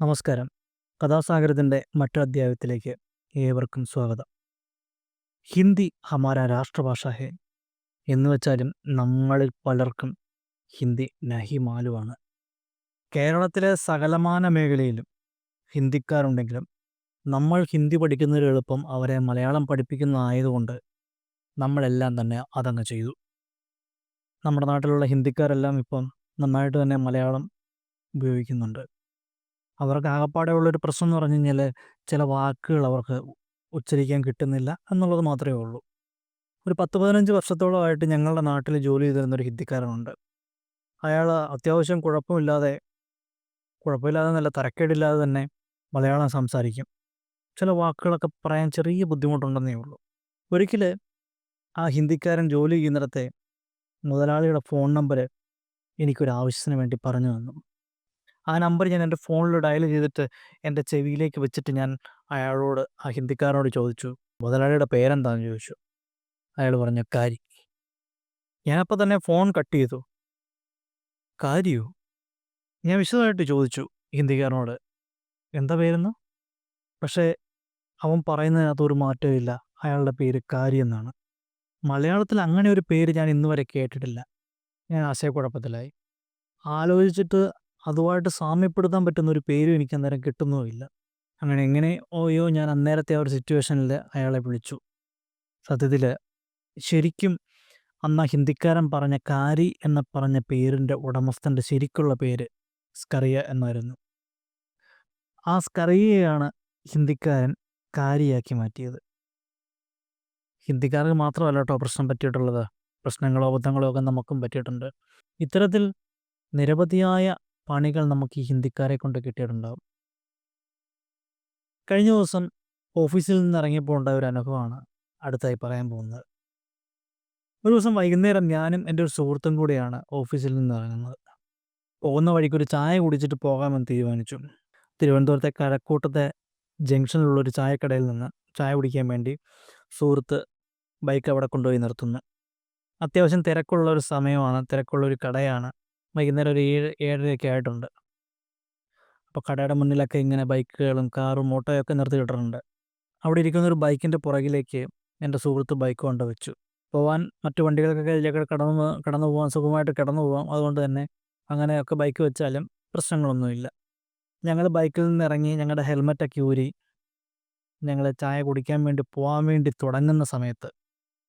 നമസ്കാരം. കഥാസാഗരത്തിന്റെ മറ്റൊരു അധ്യായത്തിലേക്ക് ഏവർക്കും സ്വാഗതം. ഹിന്ദി ഹമാര രാഷ്ട്രഭാഷ ഹേ എന്ന് വെച്ചാലും നമ്മളിൽ പലർക്കും ഹിന്ദി നഹി മാലുവാണ്. കേരളത്തിലെ സകലമാന മേഖലയിലും ഹിന്ദിക്കാരുണ്ടെങ്കിലും നമ്മൾ ഹിന്ദി പഠിക്കുന്നതിൽ എളുപ്പം അവരെ മലയാളം പഠിപ്പിക്കുന്നതായതുകൊണ്ട് നമ്മളെല്ലാം തന്നെ അതങ്ങ് ചെയ്തു. നമ്മുടെ നാട്ടിലുള്ള ഹിന്ദിക്കാരെല്ലാം ഇപ്പം നന്നായിട്ട് തന്നെ മലയാളം ഉപയോഗിക്കുന്നുണ്ട്. അവർക്ക് ആകപ്പാടെ ഉള്ളൊരു പ്രശ്നം എന്ന് പറഞ്ഞു കഴിഞ്ഞാൽ ചില വാക്കുകൾ അവർക്ക് ഉച്ചരിക്കാൻ കിട്ടുന്നില്ല എന്നുള്ളത് മാത്രമേ ഉള്ളൂ. ഒരു പത്ത് പതിനഞ്ച് വർഷത്തോളമായിട്ട് ഞങ്ങളുടെ നാട്ടിൽ ജോലി ചെയ്തിരുന്ന ഒരു ഹിന്ദിക്കാരനുണ്ട്. അയാൾ അത്യാവശ്യം കുഴപ്പമില്ലാതെ കുഴപ്പമില്ലാതെ നല്ല തരക്കേടില്ലാതെ തന്നെ മലയാളം സംസാരിക്കും. ചില വാക്കുകളൊക്കെ പറയാൻ ചെറിയ ബുദ്ധിമുട്ടുണ്ടെന്നേ ഉള്ളൂ. ഒരിക്കൽ ആ ഹിന്ദിക്കാരൻ ജോലി ചെയ്യുന്നിടത്തെ മുതലാളിയുടെ ഫോൺ നമ്പർ എനിക്കൊരു ആവശ്യത്തിന് വേണ്ടി പറഞ്ഞു തന്നു. ആ നമ്പർ ഞാൻ എന്റെ ഫോണിൽ ഡയൽ ചെയ്തിട്ട് എന്റെ ചെവിയിലേക്ക് വെച്ചിട്ട് ഞാൻ അയാളോട് ആ ഹിന്ദിക്കാരനോട് ചോദിച്ചു മുതലാളിയുടെ പേരെന്താണെന്ന് ചോദിച്ചു. അയാൾ പറഞ്ഞു കാരി. ഞാനപ്പോൾ തന്നെ ഫോൺ കട്ട് ചെയ്തു. കാര്യോ? ഞാൻ വിശദമായിട്ട് ചോദിച്ചു ഹിന്ദിക്കാരനോട്. എന്താ പേരെന്ന്? പക്ഷേ അവൻ പറയുന്നതിനകത്ത് ഒരു മാറ്റമില്ല അയാളുടെ പേര് കാരി എന്നാണ്. മലയാളത്തിൽ അങ്ങനെ ഒരു പേര് ഞാൻ ഇന്നുവരെ കേട്ടിട്ടില്ല. ഞാൻ ആശയക്കുഴപ്പത്തിലായി. ആലോചിച്ചിട്ട് അതുമായിട്ട് സാമ്യപ്പെടുത്താൻ പറ്റുന്ന ഒരു പേരും എനിക്ക് അന്നേരം കിട്ടുന്നുമില്ല. അങ്ങനെ എങ്ങനെ ഓയോ ഞാൻ അന്നേരത്തെ ആ ഒരു സിറ്റുവേഷനിൽ അയാളെ വിളിച്ചു. സത്യത്തിൽ ശരിക്കും അന്ന് ആ ഹിന്ദിക്കാരൻ പറഞ്ഞ കാരി എന്ന പറഞ്ഞ പേരിന്റെ ഉടമസ്ഥന്റെ ശരിക്കുള്ള പേര് സ്കറിയ എന്നായിരുന്നു. ആ സ്കറിയയാണ് ഹിന്ദിക്കാരൻ കാരിയാക്കി മാറ്റിയത്. ഹിന്ദിക്കാർക്ക് മാത്രമല്ല കേട്ടോ പ്രശ്നം പറ്റിയിട്ടുള്ളത്. പ്രശ്നങ്ങളോ അബദ്ധങ്ങളോ ഒക്കെ നമുക്കും പറ്റിയിട്ടുണ്ട്. ഇത്തരത്തിൽ നിരവധിയായ പണികൾ നമുക്ക് ഈ ഹിന്ദിക്കാരെ കൊണ്ട് കിട്ടിയിട്ടുണ്ടാകും കഴിഞ്ഞ ദിവസം ഓഫീസിൽ നിന്ന് ഇറങ്ങിയപ്പോൾ ഉണ്ടായ ഒരു അനുഭവമാണ് അടുത്തായി പറയാൻ പോകുന്നത്. ഒരു ദിവസം വൈകുന്നേരം ഞാനും എന്റെ ഒരു സുഹൃത്തും കൂടിയാണ് ഓഫീസിൽ നിന്ന് ഇറങ്ങുന്നത്. പോകുന്ന വഴിക്ക് ഒരു ചായ കുടിച്ചിട്ട് പോകാമെന്ന് തീരുമാനിച്ചു. തിരുവനന്തപുരത്തെ കഴക്കൂട്ടത്തെ ജംഗ്ഷനിലുള്ള ഒരു ചായക്കടയിൽ നിന്ന് ചായ കുടിക്കാൻ വേണ്ടി സുഹൃത്ത് ബൈക്ക് അവിടെ കൊണ്ടുപോയി നിർത്തുന്നു. അത്യാവശ്യം തിരക്കുള്ള ഒരു സമയമാണ് തിരക്കുള്ള ഒരു കടയാണ് വൈകുന്നേരം ഒരു ഏഴ് ഏഴരയൊക്കെ ആയിട്ടുണ്ട്. അപ്പോൾ കടയുടെ മുന്നിലൊക്കെ ഇങ്ങനെ ബൈക്കുകളും കാറും ഓട്ടോയൊക്കെ നിർത്തിയിട്ടിട്ടുണ്ട് അവിടെ ഇരിക്കുന്ന ഒരു ബൈക്കിന്റെ പുറകിലേക്ക് എന്റെ സുഹൃത്ത് ബൈക്ക് കൊണ്ട് വെച്ചു. പോവാൻ മറ്റു വണ്ടികൾക്കൊക്കെ ഇതിലേക്ക് കടന്നു കടന്നു പോകാൻ സുഖമായിട്ട് കടന്നു പോകാം അതുകൊണ്ട് തന്നെ അങ്ങനെയൊക്കെ ബൈക്ക് വെച്ചാലും പ്രശ്നങ്ങളൊന്നുമില്ല. ഞങ്ങൾ ബൈക്കിൽ നിന്ന് ഇറങ്ങി ഞങ്ങളുടെ ഹെൽമെറ്റൊക്കെ ഊരി ഞങ്ങൾ ചായ കുടിക്കാൻ വേണ്ടി പോകാൻ വേണ്ടി തുടങ്ങുന്ന സമയത്ത്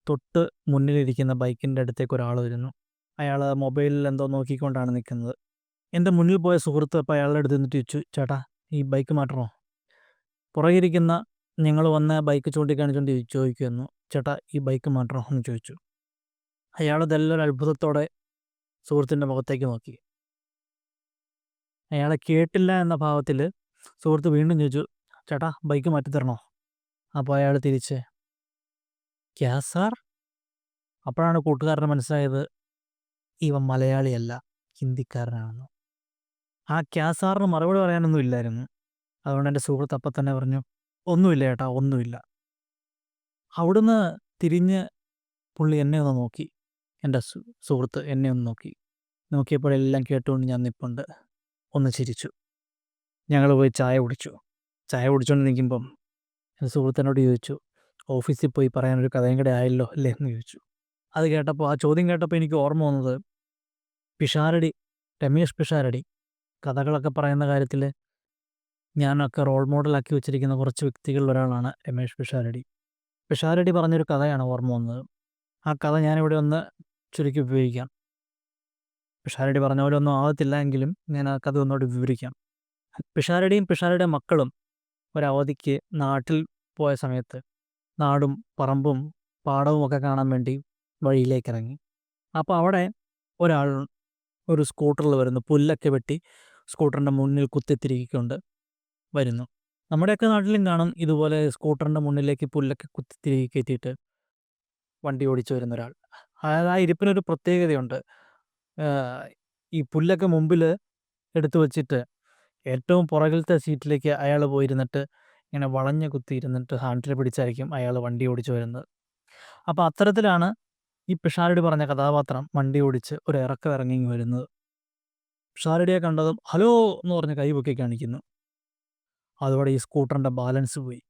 തൊട്ട് മുന്നിലിരിക്കുന്ന ബൈക്കിന്റെ അടുത്തേക്ക് ഒരാൾ വരുന്നു. അയാൾ മൊബൈലിൽ എന്തോ നോക്കിക്കൊണ്ടാണ് നിൽക്കുന്നത് എന്റെ മുന്നിൽ പോയ സുഹൃത്ത് അപ്പോൾ അയാളുടെ അടുത്ത് നിന്നിട്ട് ചോദിച്ചു ചേട്ടാ ഈ ബൈക്ക് മാറ്റണോ? പുറകിരിക്കുന്ന ഞങ്ങൾ വന്ന ബൈക്ക് ചൂണ്ടിക്കാണിച്ചുകൊണ്ട് ചോദിക്കുന്നു ചേട്ടാ ഈ ബൈക്ക് മാറ്റണോ? എന്ന് ചോദിച്ചു. അയാൾ ഇതെല്ലാം അത്ഭുതത്തോടെ സുഹൃത്തിന്റെ മുഖത്തേക്ക് നോക്കി. അയാളെ കേട്ടില്ല എന്ന ഭാവത്തിൽ സുഹൃത്ത് വീണ്ടും ചോദിച്ചു ചേട്ടാ ബൈക്ക് മാറ്റി തരണോ? അപ്പോൾ അയാൾ തിരിച്ച് ക്യാ സാർ? അപ്പോഴാണ് കൂട്ടുകാരന് മനസ്സിലായത് ഇവൻ മലയാളിയല്ല ഹിന്ദിക്കാരനാണെന്ന്. ആ ക്യാസാറിന് മറുപടി പറയാനൊന്നും ഇല്ലായിരുന്നു. അതുകൊണ്ട് എന്റെ സുഹൃത്ത് അപ്പം തന്നെ പറഞ്ഞു ഒന്നുമില്ല ചേട്ടാ ഒന്നുമില്ല. അവിടുന്ന് തിരിഞ്ഞ് പുള്ളി എന്നെ ഒന്ന് നോക്കി. എന്റെ സുഹൃത്ത് എന്നെ ഒന്ന് നോക്കി. നോക്കിയപ്പോഴെല്ലാം കേട്ടുകൊണ്ട് ഞാൻ നിപ്പുണ്ട്. ഒന്ന് ചിരിച്ചു. ഞങ്ങൾ പോയി ചായ കുടിച്ചു. ചായ കുടിച്ചുകൊണ്ട് നിൽക്കുമ്പം എന്റെ സുഹൃത്തിനോട് ചോദിച്ചു ഓഫീസിൽ പോയി പറയാനൊരു കഥയും കൂടെ ആയല്ലോ അല്ലേ? എന്ന് ചോദിച്ചു. അത് കേട്ടപ്പോൾ ആ ചോദ്യം കേട്ടപ്പോൾ എനിക്ക് ഓർമ്മ വന്നത് പിഷാരടി രമേഷ് പിഷാരടി കഥകളൊക്കെ പറയുന്ന കാര്യത്തിൽ ഞാനൊക്കെ റോൾ മോഡലാക്കി വെച്ചിരിക്കുന്ന കുറച്ച് വ്യക്തികളിൽ ഒരാളാണ് രമേഷ് പിഷാരടി. പിഷാരടി പറഞ്ഞൊരു കഥയാണ് ഓർമ്മ വന്നത്. ആ കഥ ഞാനിവിടെ ഒന്ന് ചുരുക്കി ഉപയോഗിക്കാം പിഷാരടി പറഞ്ഞ പോലെ ഒന്നും ആവത്തില്ല എങ്കിലും ഞാൻ ആ കഥ ഒന്നുകൂടി വിവരിക്കാം. പിഷാരടിയും പിഷാരടിയുടെ മക്കളും ഒരവധിക്ക് നാട്ടിൽ പോയ സമയത്ത് നാടും പറമ്പും പാടവും ഒക്കെ കാണാൻ വേണ്ടി വഴിയിലേക്ക് ഇറങ്ങി അപ്പോൾ അവിടെ ഒരാൾ ഒരു സ്കൂട്ടറിൽ വരുന്നു. പുല്ലൊക്കെ വെട്ടി സ്കൂട്ടറിന്റെ മുന്നിൽ കുത്തിത്തിരിക്കൊണ്ട് വരുന്നു. നമ്മുടെയൊക്കെ നാട്ടിലും കാണും ഇതുപോലെ സ്കൂട്ടറിന്റെ മുന്നിലേക്ക് പുല്ലൊക്കെ കുത്തിത്തിരികെ കയറ്റിയിട്ട് വണ്ടി ഓടിച്ചു വരുന്ന ഒരാൾ. അതായത് ആ ഇരിപ്പിനൊരു പ്രത്യേകതയുണ്ട്. ഈ പുല്ലൊക്കെ മുമ്പിൽ എടുത്തു വച്ചിട്ട് ഏറ്റവും പുറകിലത്തെ സീറ്റിലേക്ക് അയാൾ പോയിരുന്നിട്ട് ഇങ്ങനെ വളഞ്ഞ് കുത്തിയിരുന്നിട്ട് ഹാൻഡിൽ പിടിച്ചായിരിക്കും അയാൾ വണ്ടി ഓടിച്ചു വരുന്നത്. അപ്പോൾ അത്തരത്തിലാണ് ഈ പിഷാരടി പറഞ്ഞ കഥാപാത്രം വണ്ടി ഓടിച്ച് ഒരു ഇറക്കം ഇറങ്ങി വരുന്നത്. പിഷാരടിയെ കണ്ടതും ഹലോ എന്ന് പറഞ്ഞ് കൈപൊക്കി കാണിക്കുന്നു അതോടെ ഈ സ്കൂട്ടറിന്റെ ബാലൻസ് പോയി.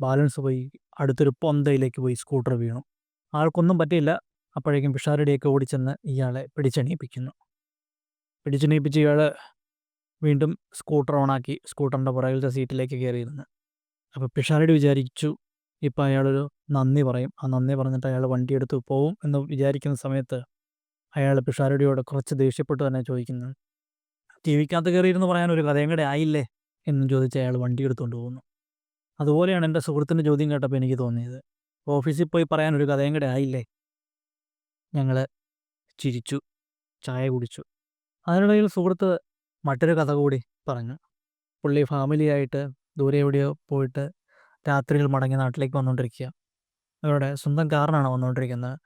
ബാലൻസ് പോയി അടുത്തൊരു പൊന്തയിലേക്ക് പോയി സ്കൂട്ടർ വീണു. ആൾക്കൊന്നും പറ്റിയില്ല. അപ്പോഴേക്കും പിഷാരടിയൊക്കെ ഓടിച്ചെന്ന് ഇയാളെ പിടിച്ചെണീപ്പിക്കുന്നു. പിടിച്ചെണീപ്പിച്ച് ഇയാൾ വീണ്ടും സ്കൂട്ടർ ഓണാക്കി സ്കൂട്ടറിന്റെ പുറകിലത്തെ സീറ്റിലേക്ക് കയറിയിരുന്നു. അപ്പോൾ പിഷാരടി വിചാരിച്ചു ഇപ്പം അയാളൊരു നന്ദി പറയും. ആ നന്ദി പറഞ്ഞിട്ട് അയാൾ വണ്ടിയെടുത്ത് പോവും എന്ന് വിചാരിക്കുന്ന സമയത്ത് അയാൾ പിഷാരടിയോട് കുറച്ച് ദേഷ്യപ്പെട്ട് തന്നെ ചോദിക്കുന്നു ടി വിക്കകത്ത് കയറിയിരുന്ന് പറയാൻ ഒരു കഥയും കൂടെ ആയില്ലേ? എന്നും ചോദിച്ച് അയാൾ വണ്ടി എടുത്തുകൊണ്ട് പോകുന്നു. അതുപോലെയാണ് എന്റെ സുഹൃത്തിന്റെ ചോദ്യം കേട്ടപ്പോൾ എനിക്ക് തോന്നിയത് ഓഫീസിൽ പോയി പറയാൻ ഒരു കഥയും കൂടെ ആയില്ലേ? ഞങ്ങൾ ചിരിച്ചു ചായ കുടിച്ചു. അതിനിടയിൽ സുഹൃത്ത് മറ്റൊരു കഥ കൂടി പറഞ്ഞു. പുള്ളി ഫാമിലിയായിട്ട് ദൂരെ എവിടെയോ പോയിട്ട് രാത്രിയിൽ മടങ്ങി നാട്ടിലേക്ക് വന്നുകൊണ്ടിരിക്കുക. അവരുടെ സ്വന്തം കാറിനാണ് വന്നുകൊണ്ടിരിക്കുന്നത്.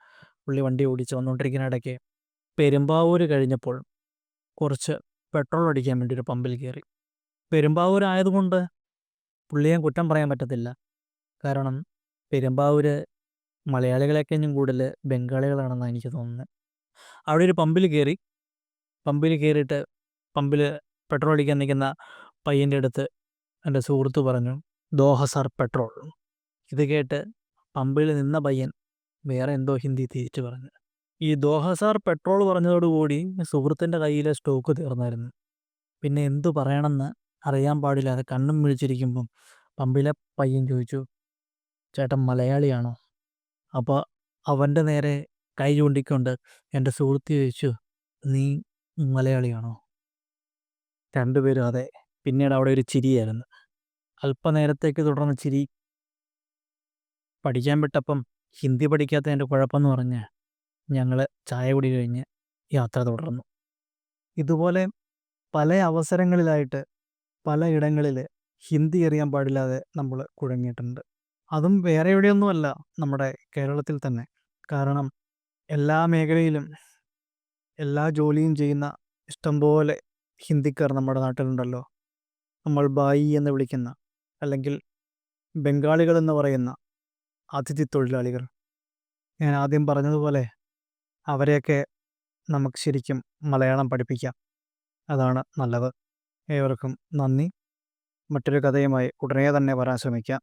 പുള്ളി വണ്ടി ഓടിച്ച് വന്നുകൊണ്ടിരിക്കുന്ന ഇടയ്ക്ക് പെരുമ്പാവൂർ കഴിഞ്ഞപ്പോൾ കുറച്ച് പെട്രോൾ അടിക്കാൻ വേണ്ടി ഒരു പമ്പിൽ കയറി. പെരുമ്പാവൂർ ആയതുകൊണ്ട് പുള്ളിയെ കുറ്റം പറയാൻ പറ്റത്തില്ല. കാരണം പെരുമ്പാവൂർ മലയാളികളെക്കഴിഞ്ഞും കൂടുതൽ ബംഗാളികളാണെന്നാണ് എനിക്ക് തോന്നുന്നത്. അവിടെ ഒരു പമ്പിൽ കയറി. പമ്പിൽ കയറിയിട്ട് പമ്പിൽ പെട്രോൾ അടിക്കാൻ നിൽക്കുന്ന പയ്യന്റെ അടുത്ത് എന്റെ സുഹൃത്ത് പറഞ്ഞു ദോഹ സർ പെട്രോൾ ഇത് കേട്ട് പമ്പിൽ നിന്ന പയ്യൻ വേറെ എന്തോ ഹിന്ദി തിരിച്ചു പറഞ്ഞു. ഈ ദോഹ സാർ പെട്രോൾ പറഞ്ഞതോടുകൂടി സുഹൃത്തിന്റെ കയ്യിലെ സ്റ്റോക്ക് തീർന്നായിരുന്നു. പിന്നെ എന്തു പറയണമെന്ന് അറിയാൻ പാടില്ലാതെ കണ്ണും വിളിച്ചിരിക്കുമ്പം പമ്പിലെ പയ്യൻ ചോദിച്ചു ചേട്ടൻ മലയാളിയാണോ? അപ്പോൾ അവന്റെ നേരെ കൈ ചൂണ്ടിക്കൊണ്ട് എന്റെ സുഹൃത്ത് ചോദിച്ചു നീ മലയാളിയാണോ? രണ്ടുപേരും അതെ. പിന്നീട് അവിടെ ഒരു ചിരിയായിരുന്നു. അല്പനേരത്തേക്ക് തുടർന്ന ചിരി പഠിക്കാൻ വിട്ടപ്പം ഹിന്ദി പഠിക്കാത്തതിന്റെ കുഴപ്പമെന്ന് പറഞ്ഞ് ഞങ്ങൾ ചായ കുടി കഴിഞ്ഞ് യാത്ര തുടർന്നു. ഇതുപോലെ പല അവസരങ്ങളിലായിട്ട് പല ഇടങ്ങളിൽ ഹിന്ദി അറിയാൻ പാടില്ലാതെ നമ്മൾ കുഴങ്ങിയിട്ടുണ്ട്. അതും വേറെ എവിടെയൊന്നുമല്ല നമ്മുടെ കേരളത്തിൽ തന്നെ. കാരണം എല്ലാ മേഖലയിലും എല്ലാ ജോലിയും ചെയ്യുന്ന ഇഷ്ടംപോലെ ഹിന്ദിക്കാർ നമ്മുടെ നാട്ടിലുണ്ടല്ലോ. നമ്മൾ ബായി എന്ന് വിളിക്കുന്ന അല്ലെങ്കിൽ ബംഗാളികൾ എന്ന് പറയുന്ന അതിഥി തൊഴിലാളികൾ ഞാൻ ആദ്യം പറഞ്ഞതുപോലെ അവരെയൊക്കെ നമുക്ക് ശരിക്കും മലയാളം പഠിപ്പിക്കാം. അതാണ് നല്ലത്. ഏവർക്കും നന്ദി. മറ്റൊരു കഥയുമായി ഉടനെ തന്നെ വരാൻ ശ്രമിക്കാം.